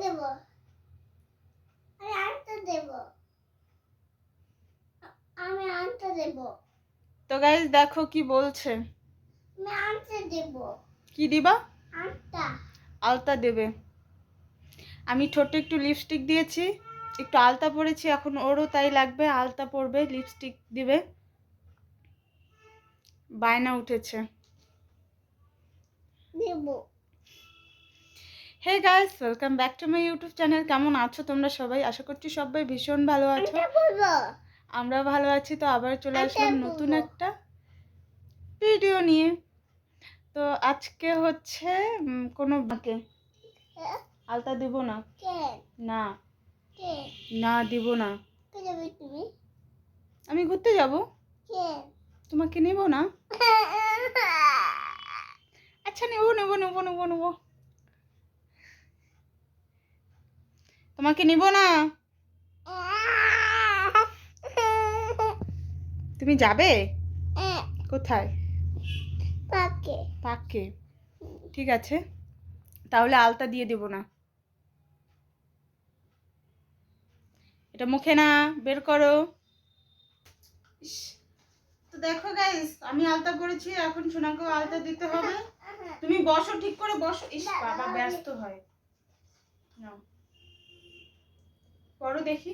দেব। আমি আনতে দেব। আমি আনতে দেব। তো গাইজ দেখো কি বলছে। আমি আনতে দেব। কি দিবা? আনটা আলতা দেবে। আমি ঠোঁটে একটু লিপস্টিক দিয়েছি। একটু আলতা পরেছি এখন ওরও তাই লাগবে। আলতা পরবে লিপস্টিক দিবে। বায়না উঠেছে। দেব। Hey guys welcome back to my YouTube channel কেমন আছো তোমরা সবাই? আশা করছি সবাই ভীষণ ভালো আছো। আনটা আমরা ভালো আছি তো আবার চলে আচ্ছা, আসলাম নতুন একটা ভিডিও নিয়ে। তো আজকে হচ্ছে কোনো বাঁকে হ্যাঁ? আলতা দিব না। না। না দিব না। আমি ঘুরতে যাব। তোমাকে নেব না? আচ্ছা নেব নেব নেব নেব নেব। তোমাকে নিব না। তুমি যাবে? কোথায়? পাকে। পাকে। ঠিক আছে। তাহলে আলতা দিয়ে দেব না। এটা মুখে না বের করো। তো দেখো গাইস আমি আলতা করেছি এখন সোনাকেও আলতা দিতে হবে। তুমি বসো ঠিক করে বসো। ইস বাবা ব্যস্ত হয়। নাও। পড়ো দেখি।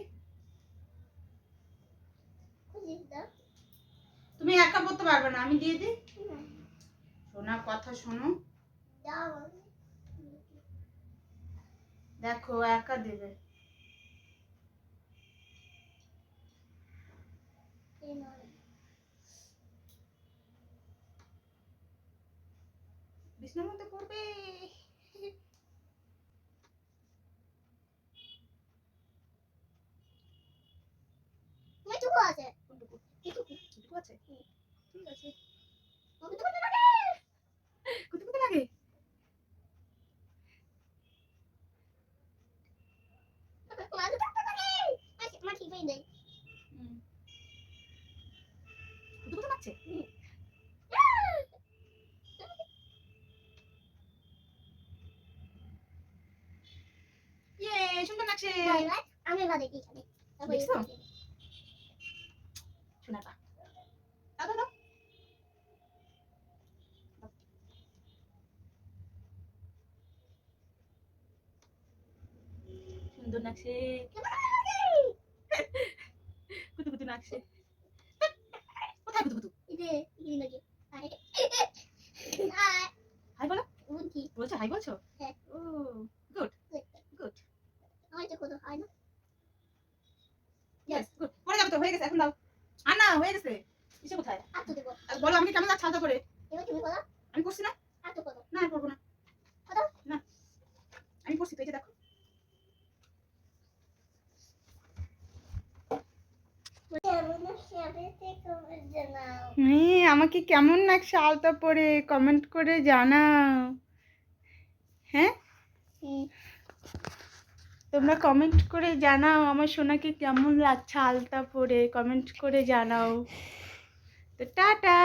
তুমি একা পড়তে পারবে না, আমি দিয়ে দিই? সোনা, কথা শোনো। দেখো, একা দেবে। বিছনার মধ্যে পড়বে আছে কোনটুকু? এটুকু আছে ঠিক আছে আমি তোমাকে লাগে কোথায় কোথায় লাগে মাঝে থাকতে লাগে মাছি মাছি পেয়ে দেয় হুম। কোথায় কোথায় লাগছে ইয়ে সুন্দর লাগছে আমি বাদে কি খাবে দেখছ? শোনা পা দাও দাও দাও সুন্দর লাগছে কুতু কুতু লাগছে কোথায় হাই বলো। বলছো হাই বলছো? হ্যাঁ। ও গুড গুড আমার তো কত হয় না। ইয়েস গুড পরে যাবে তো হয়ে গেছে এখন দাও। আর না হয়ে গেছে। কিসে কোথায়? আর তো দেবো। বলো আমাকে কেমন লাগছে হালকা করে? এবার তুমি বলো। আমি করছি না? আর তো কত না আমি করব না। না। আমি করছি তো এই যে দেখো। আমাকে কেমন লাগছে? আলতা পরে কমেন্ট করে জানাও। হ্যাঁ? তোমরা কমেন্ট করে জানাও। আমার সোনাকে কেমন লাগছে আলতা পরে? কমেন্ট করে জানাও। তো টাটা!